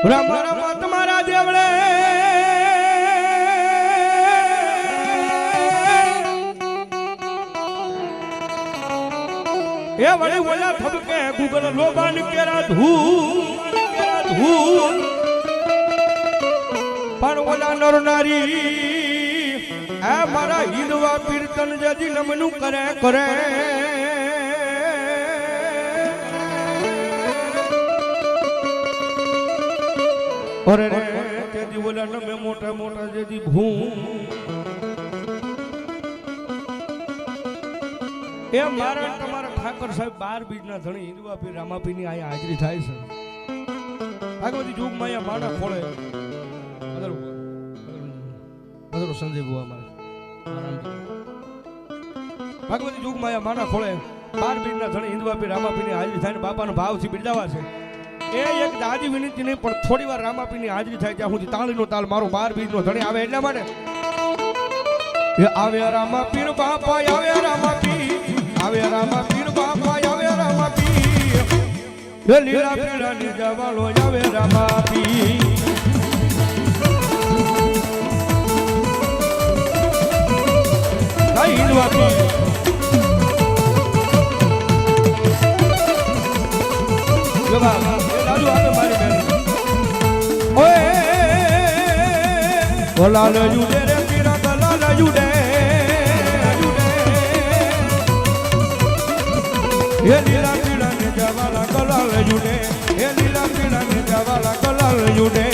રામ દેવળે એ વળી ઓલા થબકે ગુગલ લોબાન કેરા ધૂ કેરા ધૂ પણ ઓલા નરનારી આ મારા હિંદવા કીર્તન જજી નમનું કરે કરે અરે રે. તેથી ઓલા નમે મોટા મોટા જેથી ભૂ. એ મારા તમારા ઠાકર સાહેબ બાર બીજના ધણી હિંદવા રામાપીની અહીંયા હાજરી થાય છે. ભાગવતી જોગમાં અહીંયા માણા ખોળે. અદર અદર સંજય બુવા મારા. ભાગવતી અહીંયા માણા ખોળે. બાર બીજના ધણી હિંદવા રામાપીની હાજરી થાય ને બાપાનો ભાવથી બિરદાવા છે. એ એક દાદી વિનંતી નહીં પણ થોડી વાર રામાપીની હાજરી થાય ત્યાં સુધી તાળીનો તાલ મારો બાર બીજનો ધણી આવે એટલા માટે. એ આવે રામા પીર બાપા આવે રામા પી આવે રામા પીર બાપા આવે રામા પી એ લીલા પીળા ની જવાળો આવે રામા પીર કઈ હિંદવા ઓલા લે જુડે રે પીરા ગલા લે જુડે હે લીલા પીળા ને જવાલા ગલા લે જુડે હે લીલા પીળા ને જવાલા ગલા લે જુડે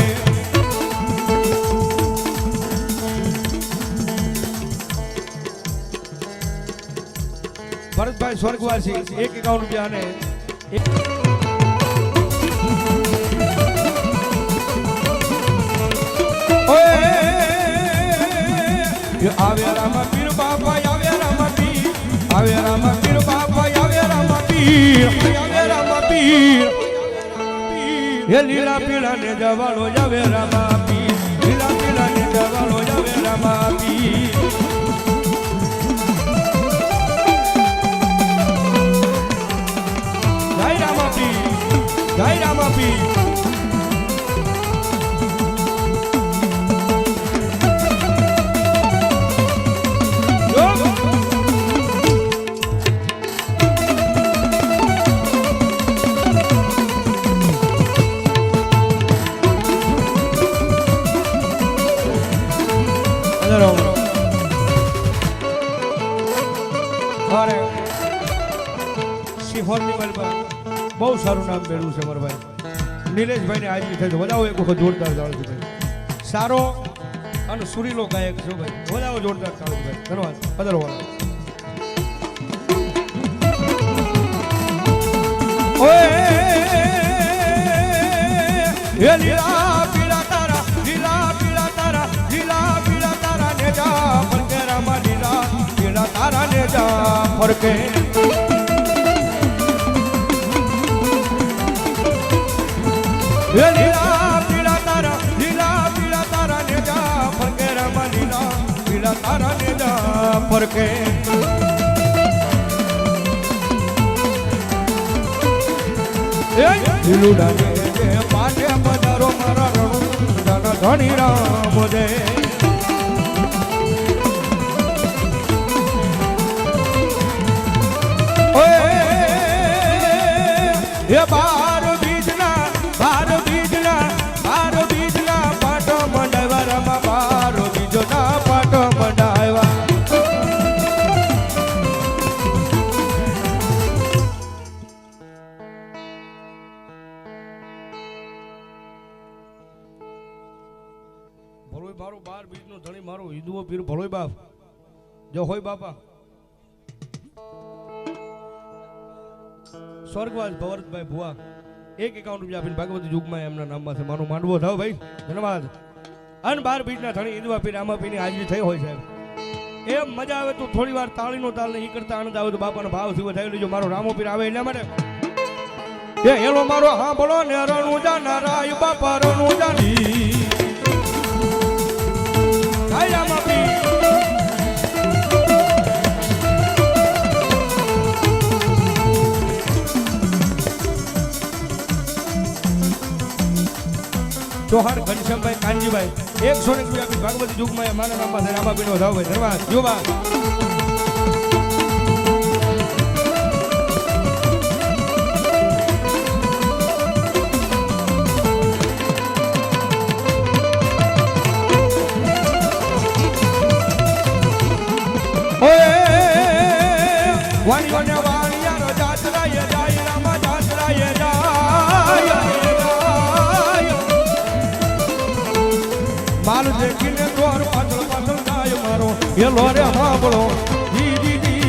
ભરતભાઈ સ્વર્ગવાસી, એક એકાવન રૂપિયા અને એક ઓય આવે રામા પીર બાપા આવે રામા પીર આવે રામા પીર બાપા આવે રામા પીર આવે રામા પીર. હે લીલા પીળા ને જવાળો જાવે રામા પીર, લીલા પીળા ને જવાળો જાવે રામા પીર. જય રામા પીર, જય અરે સિંહોરની મલબા બહુ સારું નામ મેળવ્યું છે મારા ભાઈ નિલેશભાઈને હાજરી થઈ વધાવો એક વખત જોરદાર ચાલુ છે ભાઈ સારો અને સુરીલો ગાયક છે ભાઈ વધાવો જોરદાર ચાલુ ભાઈ ધન્યવાદ પધારો વાળા ઓય ફરકે લીલા પીળા તારા લીલા પીળા તારા ને જા ફરકે રામા લીલા પીળા તારા ને જા ફરકે લીલું ડાલે જે પાટે પધારો મારા રણુ ધણી રામ જય ભલોય મારો બાર બીજનો ધણી મારો હિન્દુઓ પીર ભલોય બાપ. જો હોય બાપા. સ્વર્ગવાસ ભવરતભાઈ ભુવા. એક એકાઉન્ટ રૂપિયા આપીને ભાગવતી યુગમાં એમના નામમાં છે. મારો માંડવો થાવ ભાઈ. ધન્યવાદ. અન બાર બીજના ધણી હિન્દુઆ પીર આમાપીની હાજરી થઈ હોય સાહેબ એમ મજા આવે તો થોડી વાર તાળીનો તાલ નહીં કરતા આનંદ આવે તો બાપાનો ભાવથી વધાવી લેજો. મારો રામો પીર આવે એટલા માટે. એ હેલો મારો, હા બોલો ને રણું જાનારાય બાપા રણું ચોહાડ ઘનશ્યામભાઈ કાનજીભાઈ. એક સોને રૂપિયા આપી ભાગવતી જુગમાં મારા નામમાં થાય આંબા પીનો વધાવો ધરવા જોવા. one, one, one. એ લોરે સાંભળો દીદી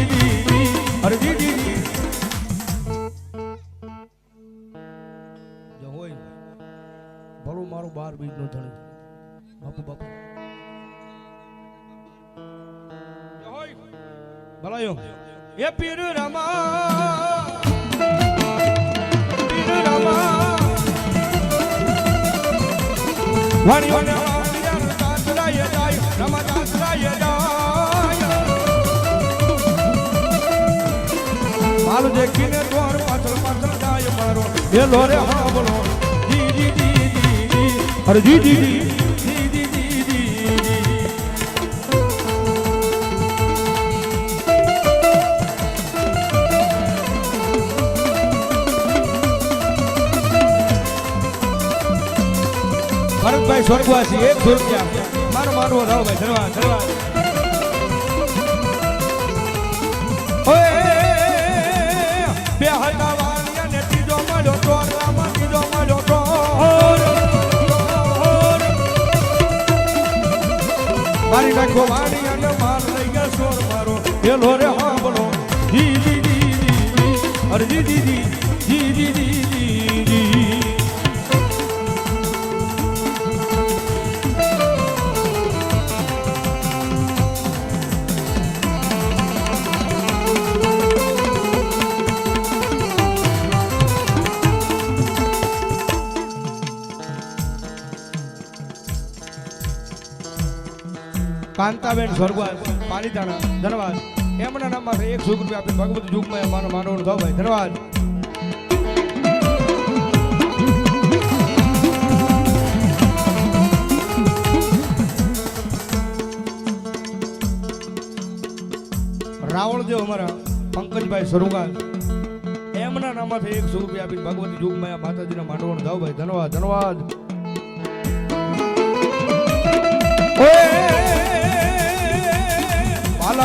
રમા. પીર હાલ દેખીને દોર પાછળ પાછળ જાય મારો. હે લોરે હા, બોલો. જી જી જી જી અરે જી જી જી. ભરતભાઈ સ્વર્ગવાસી, એક રૂપિયા મારો માનવો રાવભાઈ ધરવા ધરવા. મારી નાખો વાડી અને માર લઈ ગયા જી સ્વર્ગવાસ, પાલીતાણા ધન્યવાદ એમના નામમાં એક સુખ રૂપિયા આપી ભગવત યુગમાં માનો માનવ ભાવ ભાઈ. ધન્યવાદ રાવળદેવ અમારા પંકજભાઈ સ્વરૂપાલ એમના નામાંથી એક સો આપી ભગવતી જુગમાયા માતાજીના માંડવાનો જાઓ ભાઈ. ધન્યવાદ ધન્યવાદ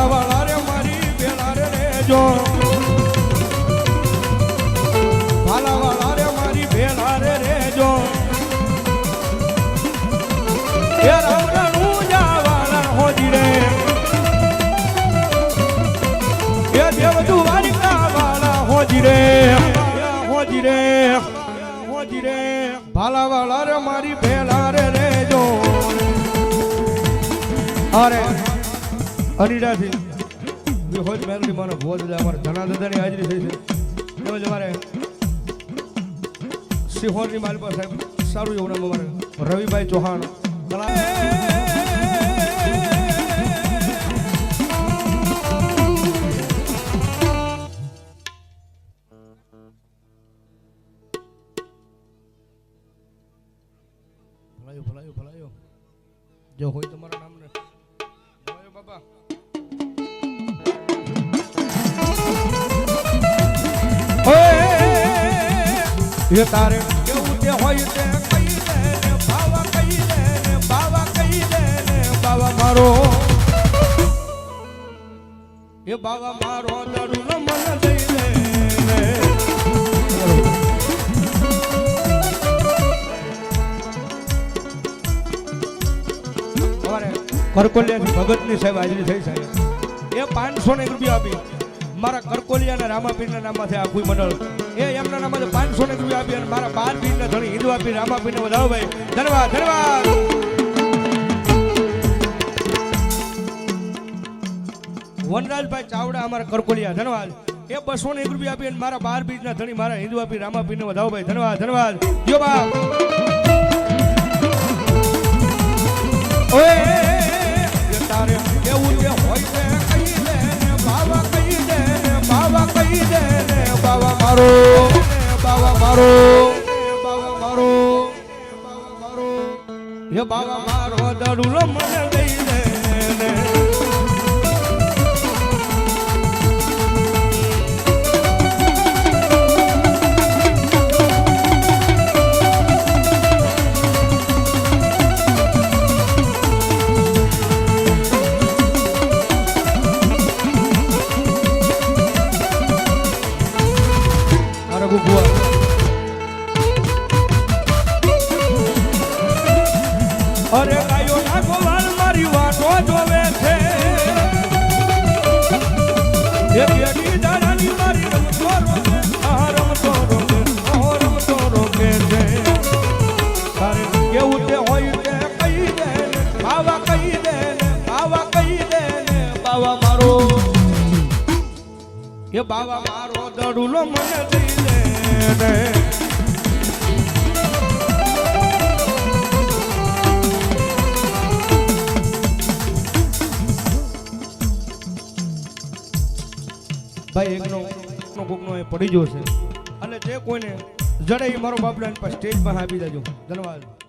મારા વાળા રે મારી બેલા રે રેજો મારા વાળા રે. મારી બેલા રે. રેજો ભાલા વાળા રે. મારી ભેલા રે રેજો અરે અનિડાથી વિહોજ મેલડી માનો ભોજ લે, અમારે ધણા દાદાની હાજરી થઈ છે. તેમજ અમારે સિહોરની માલપા સાહેબ, સારું એવું નામ અમારે. રવિભાઈ ચૌહાણ. ભલાયો ભલાયો ભલાયો. જો હોય તમારા નામને ભલાયો બાબા એ તારે કેવું તે હોય તે કહી દે ને કહી દે ને, બાવા કહી ને મારો. એ બાવા મારો ન મન દઈ દે ને. અમારે કરકોલિયાથી ભગતની સાહેબ હાજરી થઈ સાહેબ. એ પાંચસો ને રૂપિયા આપી. મારા કરકોલિયાના રામાપીરના નામમાંથી આખું મંડળ એ એમના નામમાંથી પાંચસો ને રૂપિયા આપી અને મારા બાર પીરના ધણી હિન્દુ આપી રામાપીરને વધાવો ભાઈ ધન્યવાદ ધન્યવાદ વનરાજભાઈ ચાવડા અમારા કરકોલિયા ધન્યવાદ એ બસો ને એક રૂપિયા આપી અને મારા બાર બીજના ધણી મારા હિન્દુ આપી રામાપીરને વધાવો ભાઈ ધન્યવાદ ધન્યવાદ જો બા ઓએ તારે કેવું તે હોય મારો બાવા મારો બાવા મારો હે બાવા મારો દડુલો મને દઈ દે જોવે છે. હોય તે કહી દે બાવા કહી દે બાવા કહી દે બાવા મારો. એ બાવા મારો દડુલો મને દઈ દે ભાઈ, એકનો એકનો કોકનો એ પડી ગયો છે. અને જે કોઈને જડે એ મારો બાપડા સ્ટેજ પર આપી દેજો. ધન્યવાદ.